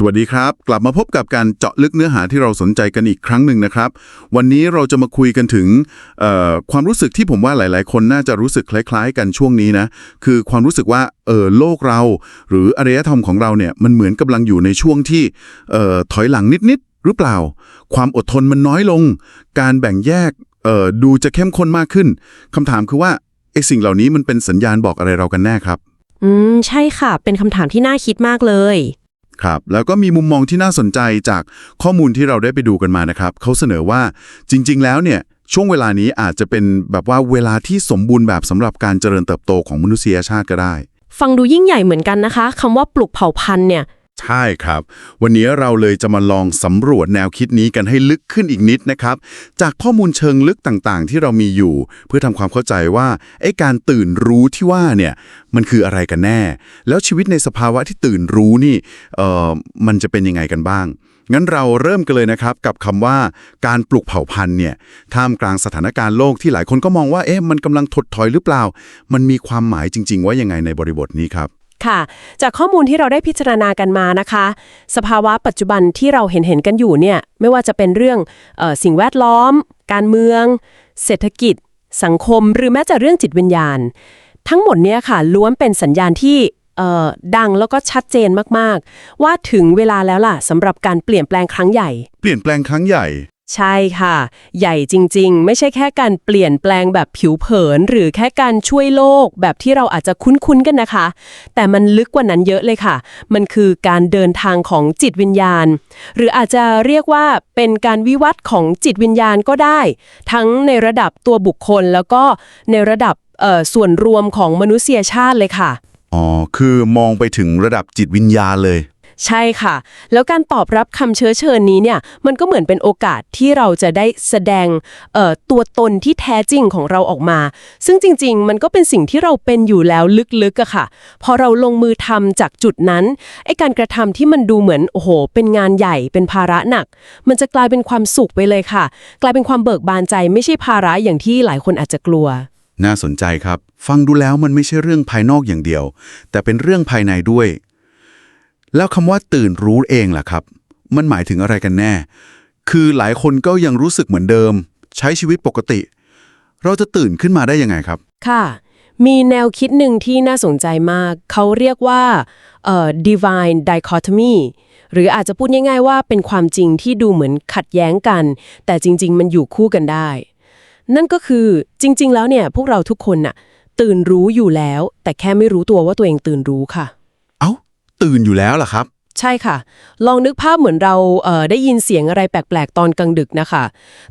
สวัสดีครับ กลับมาพบกับการเจาะลึกเนื้อหาที่เราสนใจกันอีกครั้งหนึ่งนะครับ วันนี้เราจะมาคุยกันถึงความรู้สึกที่ผมว่าหลาย ๆ คนน่าจะรู้สึกคล้าย ๆ กันช่วงนี้นะคือความรู้สึกว่าเออโลกเรา หรืออารยธรรมของเราเนี่ยมันเหมือนกำลังอยู่ในช่วงที่ถอยหลังนิด ๆ หรือเปล่า ความอดทนมันน้อยลง การแบ่งแยกดูจะเข้มข้นมากขึ้นคำถามคือว่าไอ้สิ่งเหล่านี้มันเป็นสัญญาณบอกอะไรเรากันแน่ครับ อืม ใช่ค่ะ เป็นคำถามที่น่าคิดมากเลย ครับ แล้วก็มีมุมมองที่น่าสนใจจากข้อมูลที่เราได้ไปดูกันมานะครับ เขาเสนอว่าจริง ๆ แล้วเนี่ยช่วงเวลานี้อาจจะเป็นแบบว่าเวลาที่สมบูรณ์แบบสำหรับการเจริญเติบโตของมนุษยชาติก็ได้ ฟังดูยิ่งใหญ่เหมือนกันนะคะคำว่าปลุกเผ่าพันธุ์เนี่ย ใช่ครับ วันนี้เราเลยจะมาลองสำรวจแนวคิดนี้กันให้ลึกขึ้นอีกนิดนะครับ จากข้อมูลเชิงลึกต่างๆ ที่เรามีอยู่ เพื่อทำความเข้าใจว่าไอ้การตื่นรู้ที่ว่าเนี่ยมันคืออะไรกันแน่ แล้วชีวิตในสภาวะที่ตื่นรู้นี่เอ่อมันจะเป็นยังไงกันบ้าง งั้นเราเริ่มกันเลยนะครับกับคำว่าการปลุกเผ่าพันธุ์เนี่ยท่ามกลางสถานการณ์โลกที่หลายคนก็มองว่าเอ๊ะมันกำลังถดถอยหรือเปล่า มันมีความหมายจริง ๆ ว่ายังไงในบริบทนี้ครับ ค่ะ จากข้อมูลที่เราได้พิจารณากันมานะคะ สภาวะปัจจุบันที่เราเห็นเห็นกันอยู่เนี่ยไม่ว่าจะเป็นเรื่องออสิ่งแวดล้อม การเมือง เศรษฐกิจ สังคม หรือแม้แต่เรื่องจิตวิญญาณ ทั้งหมดเนี่ยค่ะล้วนเป็นสัญญาณที่ดังแล้วก็ชัดเจนมาก ๆ ว่าถึงเวลาแล้วล่ะสำหรับการเปลี่ยนแปลงครั้งใหญ่ เปลี่ยนแปลงครั้งใหญ่ ใช่ค่ะ ใหญ่จริงๆ ไม่ใช่แค่การเปลี่ยนแปลงแบบผิวเผิน หรือแค่การช่วยโลกแบบที่เราอาจจะคุ้นๆกันนะคะ แต่มันลึกกว่านั้นเยอะเลยค่ะ มันคือการเดินทางของจิตวิญญาณ หรืออาจจะเรียกว่าเป็นการวิวัฒน์ของจิตวิญญาณก็ได้ ทั้งในระดับตัวบุคคลแล้วก็ในระดับเอ่อส่วนรวมของมนุษยชาติเลยค่ะอ๋อคือมองไปถึงระดับจิตวิญญาณเลย ใช่ค่ะ แล้วการตอบรับคำเชื้อเชิญนี้เนี่ยมันก็เหมือนเป็นโอกาสที่เราจะได้แสดงตัวตนที่แท้จริงของเราออกมา ซึ่งจริง ๆ มันก็เป็นสิ่งที่เราเป็นอยู่แล้วลึกๆอะค่ะ พอเราลงมือทำจากจุดนั้นไอ้การกระทำที่มันดูเหมือนโอ้โห เป็นงานใหญ่เป็นภาระหนัก มันจะกลายเป็นความสุขไปเลยค่ะ กลายเป็นความเบิกบานใจไม่ใช่ภาระอย่างที่หลายคนอาจจะกลัว น่าสนใจครับ ฟังดูแล้วมันไม่ใช่เรื่องภายนอกอย่างเดียว แต่เป็นเรื่องภายในด้วย แล้วคำว่าตื่นรู้เองล่ะครับ มันหมายถึงอะไรกันแน่ คือหลายคนก็ยังรู้สึกเหมือนเดิม ใช้ชีวิตปกติ เราจะตื่นขึ้นมาได้ยังไงครับ ค่ะ มีแนวคิดหนึ่งที่น่าสนใจมาก เขาเรียกว่าเอ่อ divine dichotomy หรืออาจจะพูดง่ายๆว่าเป็นความจริงที่ดูเหมือนขัดแย้งกัน แต่จริง ๆ มันอยู่คู่กันได้ นั่นก็คือจริง ๆ แล้วเนี่ยพวกเราทุกคนน่ะตื่นรู้อยู่แล้ว แต่แค่ไม่รู้ตัวว่าตัวเองตื่นรู้ค่ะ ตื่นอยู่แล้วล่ะครับ ใช่ค่ะ ลองนึกภาพเหมือนเราเอ่อได้ยินเสียงอะไรแปลก ๆ ตอนกลางดึกนะคะ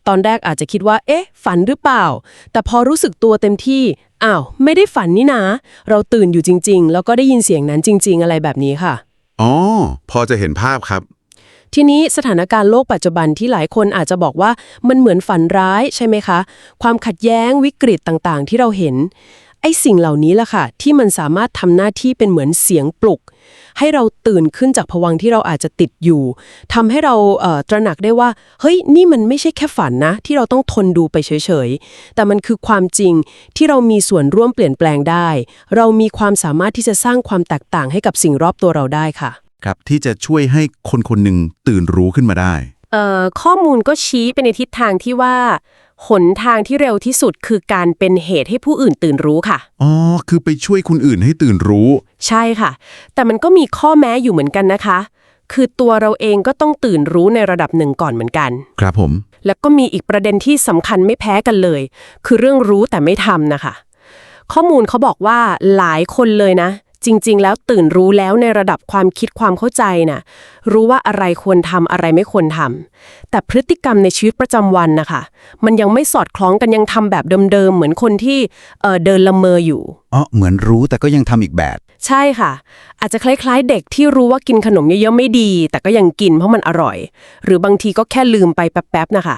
ตอนแรกอาจจะคิดว่า เอ๊ะ ฝันหรือเปล่า แต่พอรู้สึกตัวเต็มที่ อ้าว ไม่ได้ฝันนี่นะ เราตื่นอยู่จริง ๆ แล้วก็ได้ยินเสียงนั้นจริง ๆ อะไรแบบนี้ค่ะ อ๋อ พอจะเห็นภาพครับทีนี้สถานการณ์โลกปัจจุบันที่หลายคนอาจจะบอกว่ามันเหมือนฝันร้ายใช่ไหมคะ ความขัดแย้งวิกฤตต่างๆ ที่เราเห็น ไอ้สิ่งเหล่านี้แหละค่ะ ที่มันสามารถทำหน้าที่เป็นเหมือนเสียงปลุก ให้เราตื่นขึ้นจากภวังค์ที่เราอาจจะติดอยู่ทำให้เราเอ่อตระหนักได้ว่า เฮ้ย นี่มันไม่ใช่แค่ฝันนะ ที่เราต้องทนดูไปเฉยๆ แต่มันคือความจริงที่เรามีส่วนร่วมเปลี่ยนแปลงได้ เรามีความสามารถที่จะสร้างความแตกต่างให้กับสิ่งรอบตัวเราได้ค่ะ ครับที่จะช่วยให้คนคนหนึ่งตื่นรู้ขึ้นมาได้เอ่อข้อมูลก็ชี้ไปในทิศทางที่ว่า หนทางที่เร็วที่สุดคือการเป็นเหตุให้ผู้อื่นตื่นรู้ค่ะ อ๋อ คือไปช่วยคนอื่นให้ตื่นรู้ ใช่ค่ะ แต่มันก็มีข้อแม้อยู่เหมือนกันนะคะ คือตัวเราเองก็ต้องตื่นรู้ในระดับหนึ่งก่อนเหมือนกัน ครับผม แล้วก็มีอีกประเด็นที่สำคัญไม่แพ้กันเลย คือเรื่องรู้แต่ไม่ทำนะคะ ข้อมูลเขาบอกว่าหลายคนเลยนะ จริง ๆ แล้วตื่นรู้แล้วในระดับความคิดความเข้าใจน่ะรู้ว่าอะไรควรทำอะไรไม่ควรทำแต่พฤติกรรมในชีวิตประจำวันนะคะมันยังไม่สอดคล้องกันยังทำแบบเดิมๆเหมือนคนที่เอ่อเดินละเมออยู่อ๋อเหมือนรู้แต่ก็ยังทำอีกแบบ ใช่ค่ะ อาจจะคล้ายๆ เด็กที่รู้ว่ากินขนมเยอะๆไม่ดี แต่ก็ยังกินเพราะมันอร่อย หรือบางทีก็แค่ลืมไปแป๊บๆนะคะ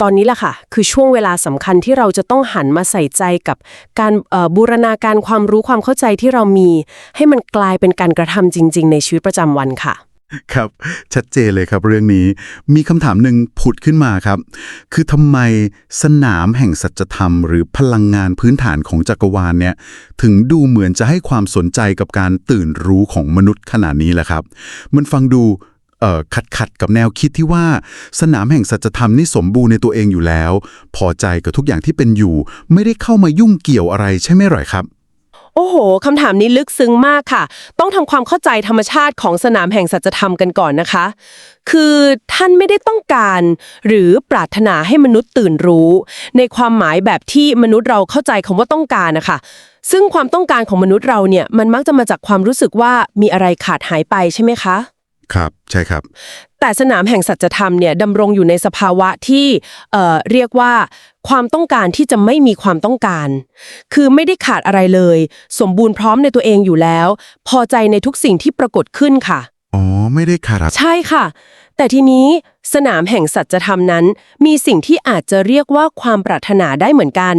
ตอนนี้แหละค่ะ คือช่วงเวลาสำคัญที่เราจะต้องหันมาใส่ใจกับการบูรณาการความรู้ความเข้าใจที่เรามี ให้มันกลายเป็นการกระทำจริง ๆ ในชีวิตประจำวันค่ะครับ ชัดเจนเลยครับเรื่องนี้มีคำถามหนึ่งผุดขึ้นมาครับ คือทำไมสนามแห่งสัจธรรม หรือพลังงานพื้นฐานของจักรวาลเนี่ยถึงดูเหมือนจะให้ความสนใจกับการตื่นรู้ของมนุษย์ขนาดนี้แหละครับ มันฟังดู ขัดขัดกับแนวคิดที่ว่าสนามแห่งสัจธรรมนี่สมบูรณ์ในตัวเองอยู่แล้ว พอใจกับทุกอย่างที่เป็นอยู่ ไม่ได้เข้ามายุ่งเกี่ยวอะไรใช่ไหมหรอครับโอ้โห คำถามนี้ลึกซึ้งมากค่ะ ต้องทำความเข้าใจธรรมชาติของสนามแห่งสัจธรรมกันก่อนนะคะ คือท่านไม่ได้ต้องการ หรือปรารถนาให้มนุษย์ตื่นรู้ ในความหมายแบบที่มนุษย์เราเข้าใจคำว่าต้องการนะคะ ซึ่งความต้องการของมนุษย์เราเนี่ย มันมักจะมาจากความรู้สึกว่ามีอะไรขาดหายไปใช่ไหมคะ ครับใช่ครับ แต่สนามแห่งสัจธรรมเนี่ยดำรงอยู่ในสภาวะที่เอ่อเรียกว่า ความต้องการที่จะไม่มีความต้องการ คือไม่ได้ขาดอะไรเลย สมบูรณ์พร้อมในตัวเองอยู่แล้ว พอใจในทุกสิ่งที่ปรากฏขึ้นค่ะ อ๋อ ไม่ได้ขาดใช่ค่ะ แต่ทีนี้สนามแห่งสัจธรรมนั้น มีสิ่งที่อาจจะเรียกว่าความปรารถนาได้เหมือนกัน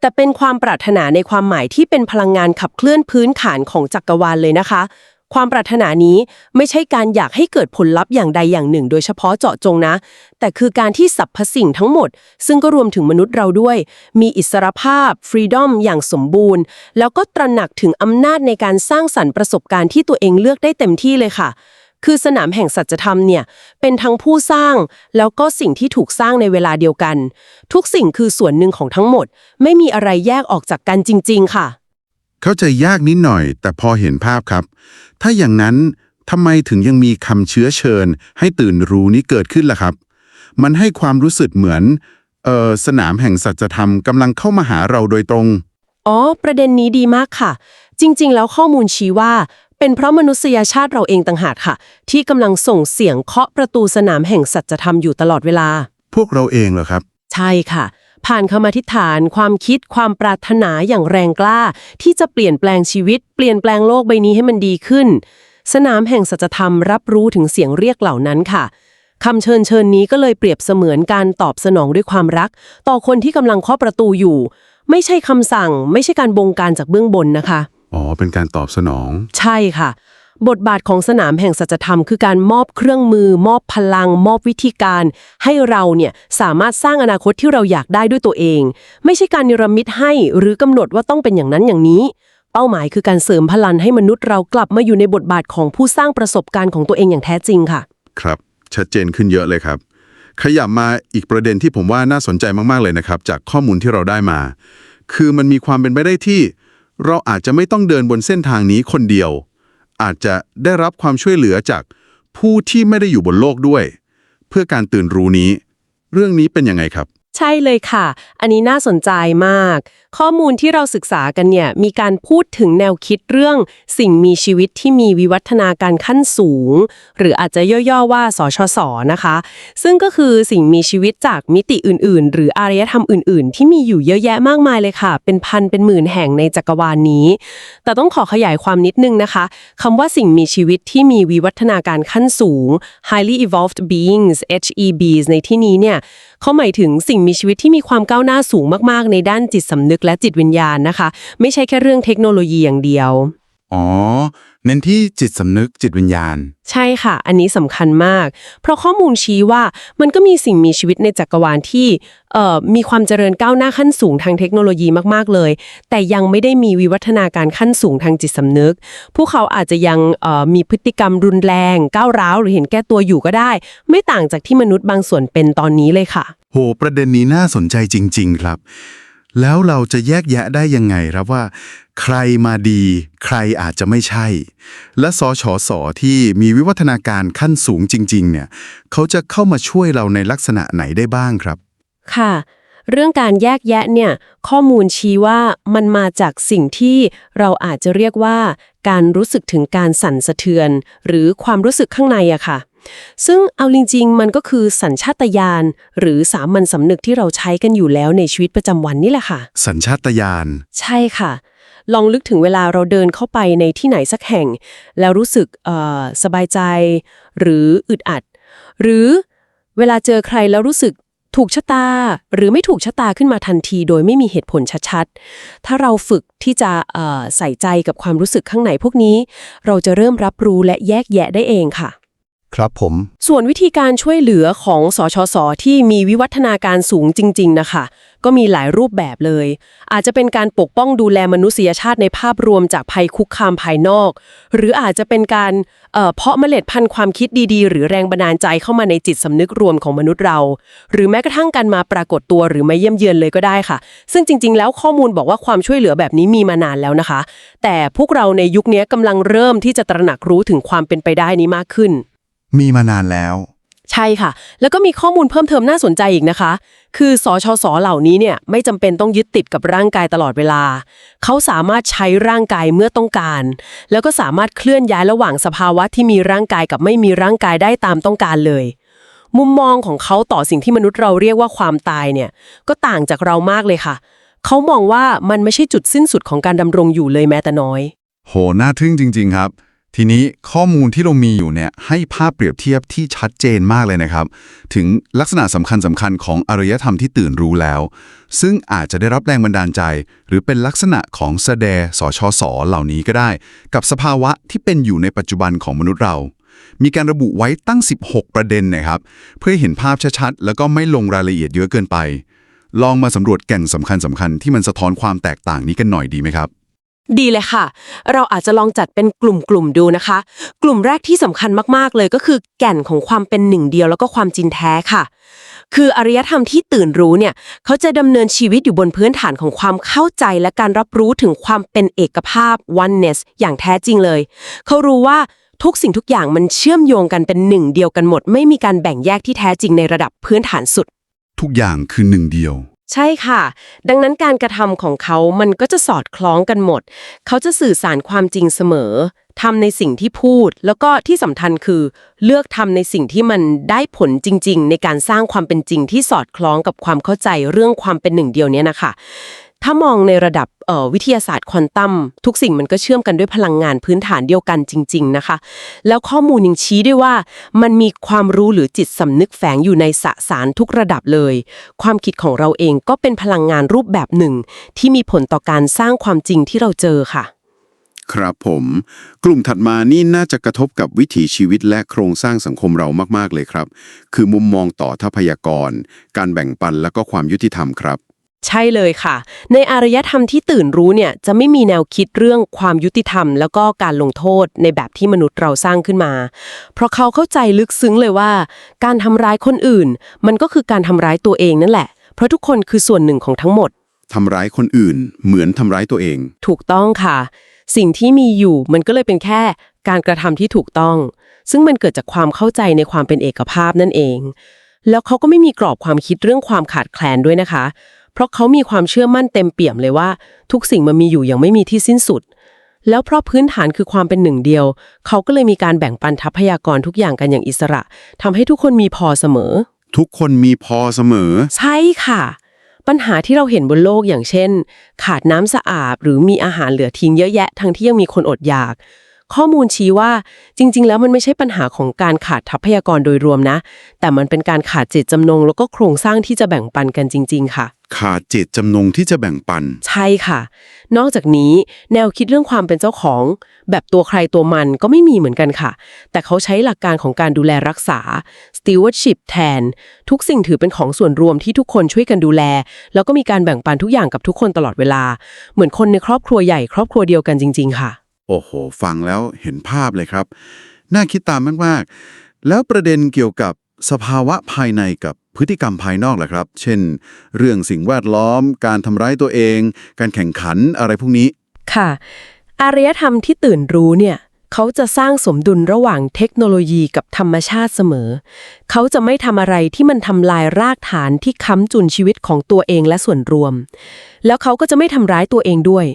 แต่เป็นความปรารถนาในความหมายที่เป็นพลังงานขับเคลื่อนพื้นฐานของจักรวาลเลยนะคะ ความปรารถนานี้ไม่ใช่การอยากให้เกิดผลลัพธ์อย่างใดอย่างหนึ่ง โดยเฉพาะเจาะจงนะ แต่คือการที่สรรพสิ่งทั้งหมด ซึ่งก็รวมถึงมนุษย์เราด้วย มีอิสรภาพฟรีดอมอย่างสมบูรณ์ แล้วก็ตระหนักถึงอำนาจในการสร้างสรรค์ประสบการณ์ที่ตัวเองเลือกได้เต็มที่เลยค่ะ คือสนามแห่งสัจธรรมเนี่ยเป็นทั้งผู้สร้าง แล้วก็สิ่งที่ถูกสร้างในเวลาเดียวกัน ทุกสิ่งคือส่วนหนึ่งของทั้งหมด ไม่มีอะไรแยกออกจากกันจริง ๆ ค่ะ เข้าใจยากนิดหน่อย แต่พอเห็นภาพครับ ถ้าอย่างนั้นทำไมถึงยังมีคำเชื้อเชิญ ให้ตื่นรู้นี้เกิดขึ้นล่ะครับ มันให้ความรู้สึกเหมือนเออสนามแห่งสัจธรรมกำลังเข้ามาหาเราโดยตรง อ๋อ ประเด็นนี้ดีมากค่ะ จริง ๆ แล้วข้อมูลชี้ว่า เป็นเพราะมนุษยชาติเราเองต่างหากค่ะ ที่กำลังส่งเสียงเคาะประตูสนามแห่งสัจธรรมอยู่ตลอดเวลา พวกเราเองเหรอครับ ใช่ค่ะ ผ่านคำอธิษฐาน ความคิดความปรารถนาอย่างแรงกล้า ที่จะเปลี่ยนแปลงชีวิต เปลี่ยนแปลงโลกใบนี้ให้มันดีขึ้น สนามแห่งสัจธรรมรับรู้ถึงเสียงเรียกเหล่านั้นค่ะคำเชิญเชิญนี้ก็เลยเปรียบเสมือนการตอบสนองด้วยความรัก ต่อคนที่กำลังเคาะประตูอยู่ ไม่ใช่คำสั่ง ไม่ใช่การบงการจากเบื้องบนนะคะ อ๋อ เป็นการตอบสนอง ใช่ค่ะ บทบาทของสนามแห่งสัจธรรมคือการมอบเครื่องมือ มอบพลัง มอบวิธีการ ให้เราเนี่ยสามารถสร้างอนาคตที่เราอยากได้ด้วยตัวเอง ไม่ใช่การนิรมิตให้หรือกำหนดว่าต้องเป็นอย่างนั้นอย่างนี้ เป้าหมายคือการเสริมพลังให้มนุษย์เรากลับมาอยู่ในบทบาทของผู้สร้างประสบการณ์ของตัวเองอย่างแท้จริงค่ะ ครับ ชัดเจนขึ้นเยอะเลยครับ ขยับมาอีกประเด็นที่ผมว่าน่าสนใจมากๆเลยนะครับ จากข้อมูลที่เราได้มา คือมันมีความเป็นไปได้ที่ เราอาจจะไม่ต้องเดินบนเส้นทางนี้คนเดียว อาจจะได้รับความช่วยเหลือจากผู้ที่ไม่ได้อยู่บนโลกด้วย เพื่อการตื่นรู้นี้ เรื่องนี้เป็นยังไงครับ ใช่เลยค่ะ อันนี้น่าสนใจมาก ข้อมูลที่เราศึกษากันเนี่ย มีการพูดถึงแนวคิดเรื่อง สิ่งมีชีวิตที่มีวิวัฒนาการขั้นสูง หรืออาจจะย่อๆว่า สชส นะคะ ซึ่งก็คือสิ่งมีชีวิตจากมิติอื่น ๆ หรืออารยธรรมอื่น ๆ ที่มีอยู่เยอะแยะมากมายเลยค่ะ เป็นพันเป็นหมื่นแห่งในจักรวาลนี้ แต่ต้องขอขยายความนิดนึงนะคะคำว่าสิ่งมีชีวิตที่มีวิวัฒนาการขั้นสูง highly evolved beings HEBs ในที่นี้เนี่ย เขาหมายถึงสิ่งมีชีวิตที่มีความก้าวหน้าสูงมากๆ ในด้านจิตสำนึกและจิตวิญญาณนะคะ ไม่ใช่แค่เรื่องเทคโนโลยีอย่างเดียว อ๋อ เน้นที่จิตสำนึกจิตวิญญาณ ใช่ค่ะ อันนี้สำคัญมาก เพราะข้อมูลชี้ว่ามันก็มีสิ่งมีชีวิตในจักรวาลที่เอ่อมีความเจริญก้าวหน้าขั้นสูงทางเทคโนโลยีมาก ๆ เลย แต่ยังไม่ได้มีวิวัฒนาการขั้นสูงทางจิตสำนึก พวกเขาอาจจะยังเอ่อมีพฤติกรรมรุนแรง ก้าวร้าวหรือเห็นแก้ตัวอยู่ก็ได้ ไม่ต่างจากที่มนุษย์บางส่วนเป็นตอนนี้เลยค่ะ โห ประเด็นนี้น่าสนใจจริง ๆ ครับ แล้วเราจะแยกแยะได้ยังไงครับว่า ใครมาดี ใครอาจจะไม่ใช่ และสชสที่มีวิวัฒนาการขั้นสูงจริง ๆ เนี่ย เขาจะเข้ามาช่วยเราในลักษณะไหนได้บ้างครับ ค่ะ เรื่องการแยกแยะเนี่ย ข้อมูลชี้ว่ามันมาจากสิ่งที่เราอาจจะเรียกว่า การรู้สึกถึงการสั่นสะเทือน หรือความรู้สึกข้างในอะค่ะ ซึ่งเอาจริงๆ มันก็คือสัญชาตญาณหรือสามัญสำนึกที่เราใช้กันอยู่แล้วในชีวิตประจำวันนี่แหละค่ะ สัญชาตญาณใช่ค่ะ ลองนึกถึงเวลาเราเดินเข้าไปในที่ไหนสักแห่ง แล้วรู้สึกเอ่อสบายใจ หรืออึดอัด หรือเวลาเจอใครแล้วรู้สึกถูกชะตา หรือไม่ถูกชะตาขึ้นมาทันที โดยไม่มีเหตุผลชัดๆ ถ้าเราฝึกที่จะเอ่อใส่ใจกับความรู้สึกข้างในพวกนี้ เราจะเริ่มรับรู้และแยกแยะได้เองค่ะ ครับผม ส่วนวิธีการช่วยเหลือของสชส ที่มีวิวัฒนาการสูงจริง ๆ นะคะ ก็มีหลายรูปแบบเลย อาจจะเป็นการปกป้องดูแลมนุษยชาติในภาพรวมจากภัยคุกคามภายนอก หรืออาจจะเป็นการเเพาะเมล็ดพันธุ์ความคิดดีๆ หรือแรงบันดาลใจเข้ามาในจิตสำนึกรวมของมนุษย์เรา หรือแม้กระทั่งการมาปรากฏตัวหรือมาเยี่ยมเยือนเลยก็ได้ค่ะ ซึ่งจริง ๆ แล้วข้อมูลบอกว่าความช่วยเหลือแบบนี้มีมานานแล้วนะคะ แต่พวกเราในยุคนี้กำลังเริ่มที่จะตระหนักรู้ถึงความเป็นไปได้นี้มากขึ้น มีมานานแล้ว ใช่ค่ะ แล้วก็มีข้อมูลเพิ่มเติมน่าสนใจอีกนะคะ คือสชสเหล่านี้เนี่ยไม่จำเป็นต้องยึดติดกับร่างกายตลอดเวลา เขาสามารถใช้ร่างกายเมื่อต้องการ แล้วก็สามารถเคลื่อนย้ายระหว่างสภาวะที่มีร่างกายกับไม่มีร่างกายได้ตามต้องการเลย มุมมองของเขาต่อสิ่งที่มนุษย์เราเรียกว่าความตายเนี่ยก็ต่างจากเรามากเลยค่ะ เขามองว่ามันไม่ใช่จุดสิ้นสุดของการดำรงอยู่เลยแม้แต่น้อย โห น่าทึ่งจริง ๆ ครับ ทีนี้ข้อมูลที่เรามีอยู่เนี่ยให้ภาพเปรียบเทียบที่ชัดเจนมากเลยนะครับ ถึงลักษณะสำคัญสำคัญของอารยธรรมที่ตื่นรู้แล้ว ซึ่งอาจจะได้รับแรงบันดาลใจ หรือเป็นลักษณะของแสดสชสเหล่านี้ก็ได้ กับสภาวะที่เป็นอยู่ในปัจจุบันของมนุษย์เรา มีการระบุไว้ตั้ง 16 ประเด็นนะครับ เพื่อเห็นภาพชัดๆแล้วก็ไม่ลงรายละเอียดเยอะเกินไป ลองมาสำรวจแก่นสำคัญสำคัญที่มันสะท้อนความแตกต่างนี้กันหน่อยดีไหมครับ ดีเลยค่ะ เราอาจจะลองจัดเป็นกลุ่มๆดูนะคะ กลุ่มแรกที่สำคัญมากๆเลยก็คือแก่นของความเป็นหนึ่งเดียวแล้วก็ความจริงแท้ค่ะ คืออารยธรรมที่ตื่นรู้เนี่ย เขาจะดำเนินชีวิตอยู่บนพื้นฐานของความเข้าใจและการรับรู้ถึงความเป็นเอกภาพ oneness อย่างแท้จริงเลย เขารู้ว่าทุกสิ่งทุกอย่างมันเชื่อมโยงกันเป็นหนึ่งเดียวกันหมด ไม่มีการแบ่งแยกที่แท้จริงในระดับพื้นฐานสุด ทุกอย่างคือหนึ่งเดียว ใช่ค่ะ ดังนั้นการกระทำของเขามันก็จะสอดคล้องกันหมด เขาจะสื่อสารความจริงเสมอทำในสิ่งที่พูด แล้วก็ที่สำคัญคือ เลือกทำในสิ่งที่มันได้ผลจริง ๆ ในการสร้างความเป็นจริงที่สอดคล้องกับความเข้าใจเรื่องความเป็นหนึ่งเดียวเนี้ยนะคะ ถ้ามองในระดับวิทยาศาสตร์ควอนตัมทุกสิ่งมันก็เชื่อมกันด้วยพลังงานพื้นฐานเดียวกันจริง ๆ นะคะ แล้วข้อมูลยังชี้ด้วยว่า มันมีความรู้หรือจิตสำนึกแฝงอยู่ในสสารทุกระดับเลย ความคิดของเราเองก็เป็นพลังงานรูปแบบหนึ่ง ที่มีผลต่อการสร้างความจริงที่เราเจอค่ะ ครับผม กลุ่มถัดมานี่น่าจะกระทบกับวิถีชีวิตและโครงสร้างสังคมเรามากๆเลยครับ คือมุมมองต่อทรัพยากร การแบ่งปันและก็ความยุติธรรมครับ ใช่เลยค่ะ ในอารยธรรมที่ตื่นรู้เนี่ยจะไม่มีแนวคิดเรื่องความยุติธรรม แล้วก็การลงโทษในแบบที่มนุษย์เราสร้างขึ้นมา เพราะเขาเข้าใจลึกซึ้งเลยว่า การทำร้ายคนอื่น มันก็คือการทำร้ายตัวเองนั่นแหละ เพราะทุกคนคือส่วนหนึ่งของทั้งหมดทำร้ายคนอื่น เหมือนทำร้ายตัวเอง ถูกต้องค่ะ สิ่งที่มีอยู่มันก็เลยเป็นแค่การกระทำที่ถูกต้อง ซึ่งมันเกิดจากความเข้าใจในความเป็นเอกภาพนั่นเอง แล้วเขาก็ไม่มีกรอบความคิดเรื่องความขาดแคลนด้วยนะคะ เพราะเขามีความเชื่อมั่นเต็มเปี่ยมเลยว่า ทุกสิ่งมันมีอยู่อย่างไม่มีที่สิ้นสุด แล้วเพราะพื้นฐานคือความเป็นหนึ่งเดียว เขาก็เลยมีการแบ่งปันทรัพยากรทุกอย่างกันอย่างอิสระทำให้ทุกคนมีพอเสมอ ทุกคนมีพอเสมอ ใช่ค่ะ ปัญหาที่เราเห็นบนโลกอย่างเช่น ขาดน้ำสะอาดหรือมีอาหารเหลือทิ้งเยอะแยะ ทั้งที่ยังมีคนอดอยากข้อมูลชี้ว่าจริง ๆ แล้วมันไม่ใช่ปัญหาของการขาดทรัพยากรโดยรวมนะ แต่มันเป็นการขาดเจตจำนงแล้วก็โครงสร้างที่จะแบ่งปันกันจริง ๆ ค่ะ ขาดเจตจำนงที่จะแบ่งปัน ใช่ค่ะ นอกจากนี้แนวคิดเรื่องความเป็นเจ้าของ แบบตัวใครตัวมันก็ไม่มีเหมือนกันค่ะ แต่เขาใช้หลักการของการดูแลรักษา stewardship แทน ทุกสิ่งถือเป็นของส่วนรวมที่ทุกคนช่วยกันดูแล แล้วก็มีการแบ่งปันทุกอย่างกับทุกคนตลอดเวลา เหมือนคนในครอบครัวใหญ่ครอบครัวเดียวกันจริง ๆ ค่ะ โอ้โห ฟังแล้วเห็นภาพเลยครับ น่าคิดตามมากๆ แล้วประเด็นเกี่ยวกับสภาวะภายในกับ พฤติกรรมภายนอกแหละครับ เช่น เรื่องสิ่งแวดล้อม การทำร้ายตัวเอง การแข่งขันอะไรพวกนี้ ค่ะ อารยธรรมที่ตื่นรู้เนี่ยเขาจะสร้างสมดุลระหว่างเทคโนโลยีกับธรรมชาติเสมอ เขาจะไม่ทำอะไรที่มันทำลายรากฐานที่ค้ำจุนชีวิตของตัวเองและส่วนรวม แล้วเขาก็จะไม่ทำร้ายตัวเองด้วย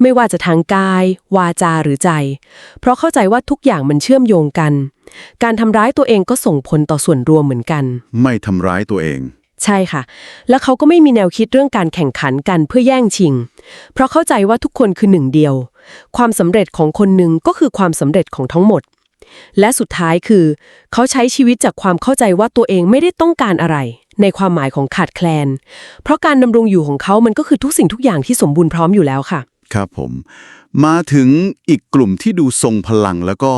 ไม่ว่าจะทางกาย วาจาหรือใจ เพราะเข้าใจว่าทุกอย่างมันเชื่อมโยงกัน การทำร้ายตัวเองก็ส่งผลต่อส่วนรวมเหมือนกัน ไม่ทำร้ายตัวเอง ใช่ค่ะ แล้วเขาก็ไม่มีแนวคิดเรื่องการแข่งขันกันเพื่อแย่งชิง เพราะเข้าใจว่าทุกคนคือหนึ่งเดียว ความสำเร็จของคนหนึ่งก็คือความสำเร็จของทั้งหมด และสุดท้ายคือ เขาใช้ชีวิตจากความเข้าใจว่าตัวเองไม่ได้ต้องการอะไร ในความหมายของขาดแคลน เพราะการดำรงอยู่ของเขามันก็คือทุกสิ่งทุกอย่างที่สมบูรณ์พร้อมอยู่แล้วค่ะ ครับผม มาถึงอีกกลุ่มที่ดูทรงพลังแล้วก็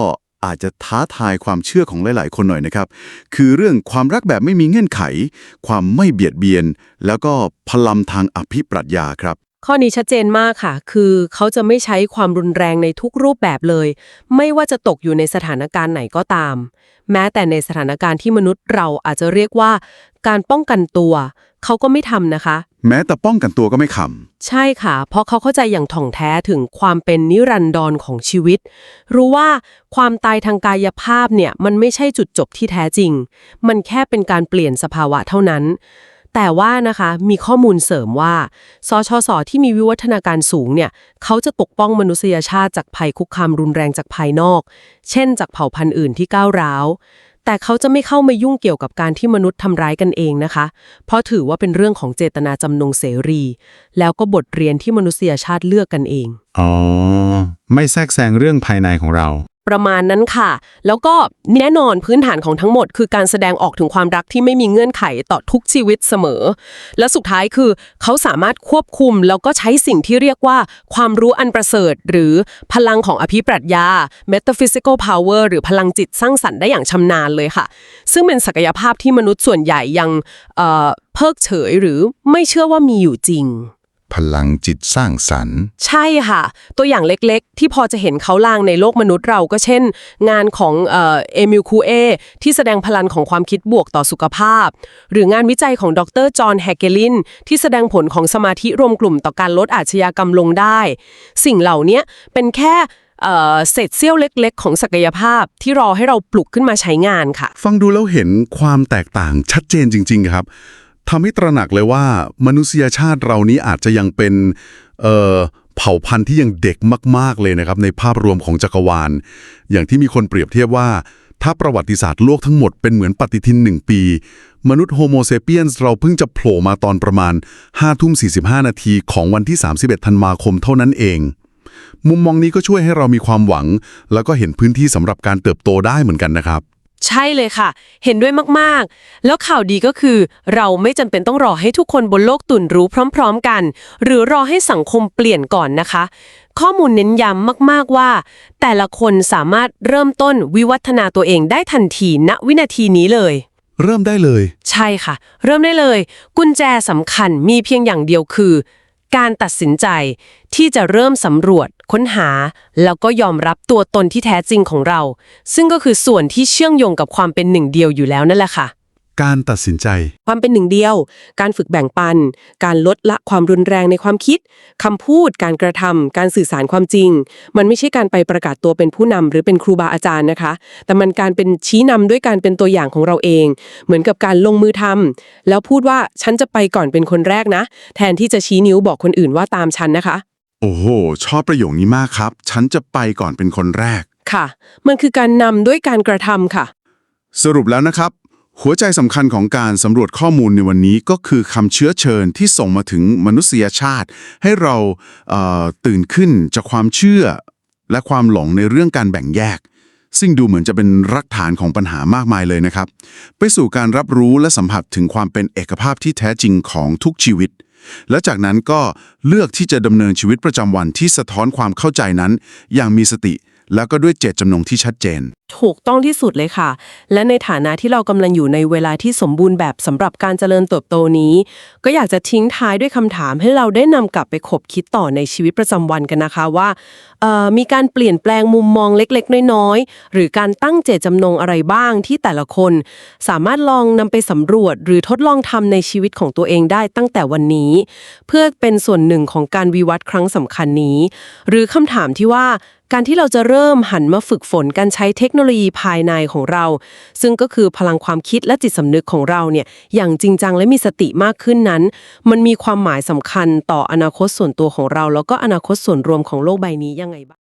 อาจจะท้าทายความเชื่อของหลาย ๆ คนหน่อยนะครับ คือเรื่องความรักแบบไม่มีเงื่อนไข ความไม่เบียดเบียน แล้วก็พลังทางอภิปรัชญาครับข้อนี้ชัดเจนมากค่ะ คือเขาจะไม่ใช้ความรุนแรงในทุกรูปแบบเลย ไม่ว่าจะตกอยู่ในสถานการณ์ไหนก็ตาม แม้แต่ในสถานการณ์ที่มนุษย์เราอาจจะเรียกว่า การป้องกันตัว เขาก็ไม่ทำนะคะ แม้แต่ป้องกันตัวก็ไม่ขใช่ค่ะ เพราะเขาเข้าใจอย่างถ่องแท้ถึงความเป็นนิรันดรของชีวิต รู้ว่าความตายทางกายภาพเนี่ยมันไม่ใช่จุดจบที่แท้จริง มันแค่เป็นการเปลี่ยนสภาวะเท่านั้น แต่ว่านะคะมีข้อมูลเสริมว่าสชสที่มีวิวัฒนาการสูงเนี่ยเขาจะปกป้องมนุษยชาติจากภัยคุกคามรุนแรงจากภายนอก เช่น จากเผ่าพันธุ์อื่นที่ก้าวร้าว แต่เขาจะไม่เข้ามายุ่งเกี่ยวกับการที่มนุษย์ทำร้ายกันเองนะคะ เพราะถือว่าเป็นเรื่องของเจตนาจำนงเสรี แล้วก็บทเรียนที่มนุษยชาติเลือกกันเอง อ๋อ ไม่แทรกแซงเรื่องภายในของเรา ประมาณนั้นค่ะ แล้วก็แน่นอนพื้นฐานของทั้งหมด คือการแสดงออกถึงความรักที่ไม่มีเงื่อนไขต่อทุกชีวิตเสมอ และสุดท้ายคือ เขาสามารถควบคุมแล้วก็ใช้สิ่งที่เรียกว่า ความรู้อันประเสริฐ หรือพลังของอภิปรัชญา metaphysical power หรือพลังจิตสร้างสรรค์ได้อย่างชำนาญเลยค่ะ ซึ่งเป็นศักยภาพที่มนุษย์ส่วนใหญ่ยังเอ่อเพิกเฉยหรือไม่เชื่อว่ามีอยู่จริง พลังจิตสร้างสรรค์ ใช่ค่ะ ตัวอย่างเล็กๆ ที่พอจะเห็นเขาลางในโลกมนุษย์เราก็เช่น งานของเอเอมิลคูเอที่แสดงพลังของความคิดบวกต่อสุขภาพ หรืองานวิจัยของดรจอห์นแฮกเกลินที่แสดงผลของสมาธิรวมกลุ่มต่อการลดอาชญากรรมลงได้ สิ่งเหล่านี้เป็นแค่เอ่อเศษเสี้ยวเล็ก ๆ ของศักยภาพที่รอให้เราปลุกขึ้นมาใช้งานค่ะ ฟังดูแล้วเห็นความแตกต่างชัดเจนจริง ๆ ครับ ทำให้ตระหนักเลยว่ามนุษยชาติเรานี้อาจจะยังเป็นเผ่าพันธุ์ที่ยังเด็กมาก ๆ เลยนะครับ ในภาพรวมของจักรวาล อย่างที่มีคนเปรียบเทียบว่า ถ้าประวัติศาสตร์โลกทั้งหมดเป็นเหมือนปฏิทินหนึ่งปี มนุษย์โฮโมเซเปียนเราเพิ่งจะโผล่มาตอนประมาณ5ทุ่ม45 นาทีของวันที่ 31 ธันวาคมเท่านั้นเอง มุมมองนี้ก็ช่วยให้เรามีความหวัง แล้วก็เห็นพื้นที่สำหรับการเติบโตได้เหมือนกันนะครับ ใช่เลยค่ะ เห็นด้วยมากๆ แล้วข่าวดีก็คือ เราไม่จำเป็นต้องรอให้ทุกคนบนโลกตื่นรู้พร้อม ๆ กัน หรือรอให้สังคมเปลี่ยนก่อนนะคะ ข้อมูลเน้นย้ำมากๆว่า แต่ละคนสามารถเริ่มต้นวิวัฒนาตัวเองได้ทันทีณวินาทีนี้เลย เริ่มได้เลย ใช่ค่ะ เริ่มได้เลย กุญแจสำคัญมีเพียงอย่างเดียวคือ การตัดสินใจที่จะเริ่มสำรวจ ค้นหา แล้วก็ยอมรับตัวตนที่แท้จริงของเรา ซึ่งก็คือส่วนที่เชื่อมโยงกับความเป็นหนึ่งเดียวอยู่แล้วนั่นแหละค่ะ การตัดสินใจ ความเป็นหนึ่งเดียว การฝึกแบ่งปัน การลดละความรุนแรงในความคิดคำพูด การกระทำการสื่อสารความจริง มันไม่ใช่การไปประกาศตัวเป็นผู้นำหรือเป็นครูบาอาจารย์นะคะ แต่มันการเป็นชี้นำด้วยการเป็นตัวอย่างของเราเอง เหมือนกับการลงมือทำแล้วพูดว่าฉันจะไปก่อนเป็นคนแรกนะ แทนที่จะชี้นิ้วบอกคนอื่นว่าตามฉันนะคะ โอ้โห ชอบประโยคนี้มากครับ ฉันจะไปก่อนเป็นคนแรก ค่ะ มันคือการนำด้วยการกระทำค่ะ สรุปแล้วนะครับ หัวใจสำคัญของการสำรวจข้อมูลในวันนี้ก็คือคำเชื้อเชิญที่ส่งมาถึงมนุษยชาติ ให้เราเอ่อตื่นขึ้นจากความเชื่อ และความหลงในเรื่องการแบ่งแยก ซึ่งดูเหมือนจะเป็นรากฐานของปัญหามากมายเลยนะครับ ไปสู่การรับรู้และสัมผัสถึงความเป็นเอกภาพที่แท้จริงของทุกชีวิต และจากนั้นก็เลือกที่จะดำเนินชีวิตประจำวันที่สะท้อนความเข้าใจนั้น อย่างมีสติ แล้วก็ด้วยเจตจำนงที่ชัดเจน ถูกต้องที่สุดเลยค่ะ และในฐานะที่เรากำลังอยู่ในเวลาที่สมบูรณ์แบบสำหรับการเจริญเติบโตนี้ ก็อยากจะทิ้งท้ายด้วยคำถามให้เราได้นำกลับไปขบคิดต่อในชีวิตประจำวันกันนะคะว่ามีการเปลี่ยนแปลงมุมมองเล็กๆ น้อยๆ หรือการตั้งเจตจำนงอะไรบ้างที่แต่ละคน สามารถลองนำไปสำรวจ หรือทดลองทำในชีวิตของตัวเองได้ตั้งแต่วันนี้ เพื่อเป็นส่วนหนึ่งของการวิวัฒน์ครั้งสำคัญนี้ หรือคำถามที่ว่า การที่เราจะเริ่มหันมาฝึกฝนการใช้เทคโนโลยีภายในของเรา ซึ่งก็คือพลังความคิดและจิตสำนึกของเราเนี่ยอย่างจริงจังและมีสติมากขึ้นนั้น มันมีความหมายสำคัญต่ออนาคตส่วนตัวของเรา แล้วก็อนาคตส่วนรวมของโลกใบนี้ยังไงบ้าง